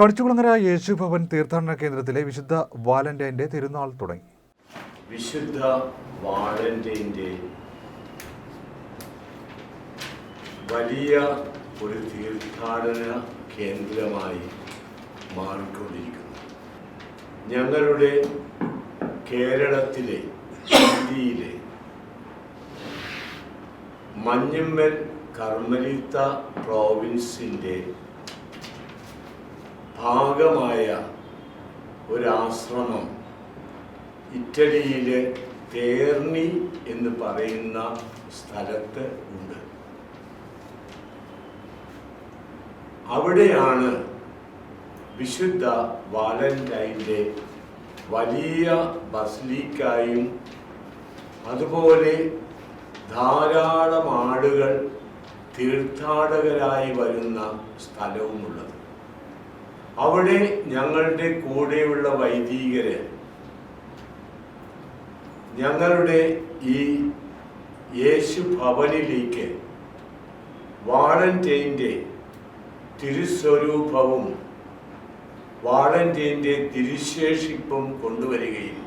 കണിച്ചുകുളങ്ങര യേശുഭവൻ തീർത്ഥാടന കേന്ദ്രത്തിലെ വിശുദ്ധ വാലന്റൈന്റെ തിരുനാൾ തുടങ്ങി. വിശുദ്ധ വാലന്റൈന്റെ വലിയ ഒരു തീർത്ഥാടന കേന്ദ്രമായി മാറിക്കൊണ്ടിരിക്കുന്നു. ഞങ്ങളുടെ കേരളത്തിലെ ഇന്ത്യയിലെ മഞ്ഞമ്മൽ കർമ്മലിത്ത പ്രോവിൻസിന്റെ ഭാഗമായ ഒരാശ്രമം ഇറ്റലിയിലെ തേർണി എന്ന് പറയുന്ന സ്ഥലത്ത് ഉണ്ട്. അവിടെയാണ് വിശുദ്ധ വാലന്റൈന്റെ വലിയ ബസ്ലിക്കായും അതുപോലെ ധാരാളം ആളുകൾ തീർത്ഥാടകരായി വരുന്ന സ്ഥലവുമുള്ളത്. അവിടെ ഞങ്ങളുടെ കൂടെയുള്ള വൈദികരെ. ഞങ്ങളുടെ ഈ യേശു ഭവനിലേക്ക് വാളന്റൈന്റെ തിരുസ്വരൂപവും വാളന്റൈന്റെ തിരുശേഷിപ്പും കൊണ്ടുവരികയും.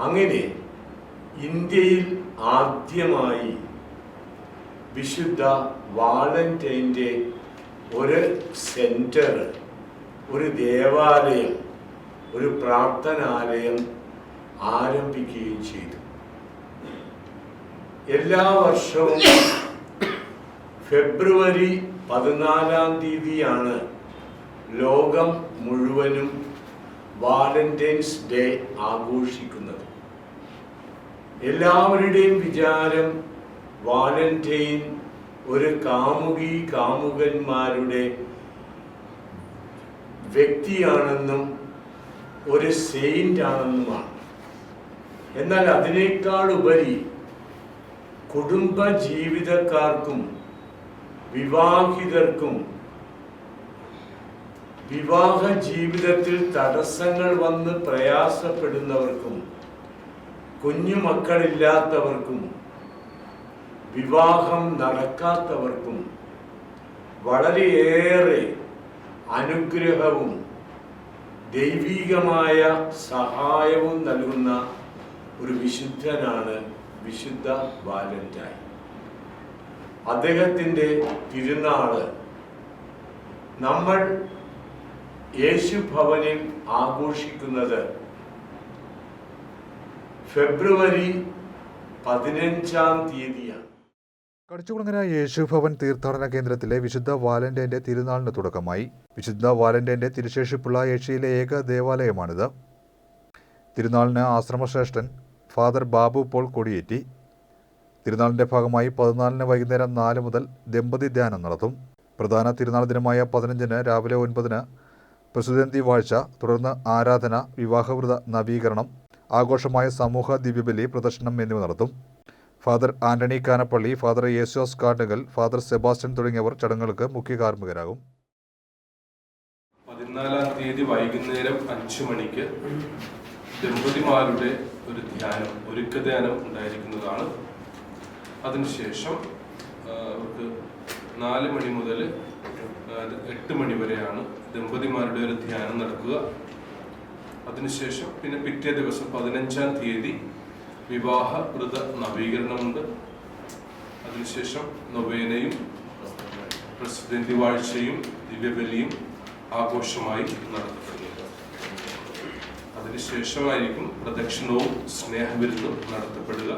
അങ്ങനെ ഇന്ത്യയിൽ ആദ്യമായി വിശുദ്ധ വാളന്റൈന്റെ ഒരു സെന്റർ ഒരു ദേവാലയം ഒരു പ്രാർത്ഥനാലയം ആരംഭിക്കുകയും ചെയ്തു. എല്ലാ വർഷവും ഫെബ്രുവരി പതിനാലാം തീയതിയാണ് ലോകം മുഴുവനും വാലന്റൈൻസ് ഡേ ആഘോഷിക്കുന്നത്. എല്ലാവരുടെയും വിചാരം വാലന്റൈൻ ഒരു കാമുകി കാമുകന്മാരുടെ വ്യക്തിയാണെന്നും ഒരു സെയിന്റ് ആണെന്നുമാണ്. എന്നാൽ അതിനേക്കാൾ ഉപരി കുടുംബ ജീവിതക്കാർക്കും വിവാഹിതർക്കും വിവാഹ ജീവിതത്തിൽ തടസ്സങ്ങൾ വന്ന് പ്രയാസപ്പെടുന്നവർക്കും കുഞ്ഞുമക്കളില്ലാത്തവർക്കും വിവാഹം നടക്കാത്തവർക്കും വളരെയേറെ അനുഗ്രഹവും ദൈവീകമായ സഹായവും നൽകുന്ന ഒരു വിശുദ്ധനാണ് വിശുദ്ധ വാലന്റൈൻ. അദ്ദേഹത്തിന്റെ തിരുനാൾ നമ്മൾ യേശു ഭവനിൽ ആഘോഷിക്കുന്നത് ഫെബ്രുവരി പതിനഞ്ചാം തീയതിയാണ്. കണിച്ചുകുളങ്ങര യേശുഭവൻ തീർത്ഥാടന കേന്ദ്രത്തിലെ വിശുദ്ധ വാലന്റൈന്റെ തിരുനാളിന് തുടക്കമായി. വിശുദ്ധ വാലന്റൈന്റെ തിരുശേഷിപ്പുള്ള ഏഷ്യയിലെ ഏക ദേവാലയമാണിത്. തിരുനാളിന് ആശ്രമശ്രേഷ്ഠൻ ഫാദർ ബാബു പോൾ കൊടിയേറ്റി. തിരുനാളിന്റെ ഭാഗമായി പതിനാലിന് വൈകുന്നേരം നാല് മുതൽ ദമ്പതി ധ്യാനം നടത്തും. പ്രധാന തിരുനാൾ ദിനമായ പതിനഞ്ചിന് രാവിലെ ഒൻപതിന് പ്രസിദ്ധന്തി വാഴ്ച തുടർന്ന് ആരാധന വിവാഹവൃത നവീകരണം ആഘോഷമായ സമൂഹ ദിവ്യബലി പ്രദർശനം എന്നിവ നടത്തും. ഫാദർ ആന്റണി കാനപ്പള്ളി ഫാദർ യേശുസ് കാട്ടുകൽ ഫാദർ സെബാസ്റ്റ്യൻ തുടങ്ങിയവർ ചടങ്ങുകൾക്ക് മുഖ്യ കാർമ്മികരാകും. പതിനാലാം തീയതി വൈകുന്നേരം അഞ്ചു മണിക്ക് ദമ്പതിമാരുടെ ഒരു ധ്യാനം ഒരുക്ക ധ്യാനം ഉണ്ടായിരിക്കുന്നതാണ്. അതിനുശേഷം അവർക്ക് നാല് മണി മുതൽ എട്ട് മണി വരെയാണ് ദമ്പതിമാരുടെ ഒരു ധ്യാനം നടക്കുക. അതിനുശേഷം പിന്നെ പിറ്റേ ദിവസം പതിനഞ്ചാം തീയതി വിവാഹ വ്രത നവീകരണമുണ്ട്. അതിനുശേഷം നൊവേനയും പ്രസിഡന്റ് വാഴ്ചയും ദിവ്യബലിയും ആഘോഷമായി നടത്തപ്പെടുന്നത് അതിനുശേഷമായിരിക്കും പ്രദക്ഷിണവും സ്നേഹവിരുന്നും നടത്തപ്പെടുക.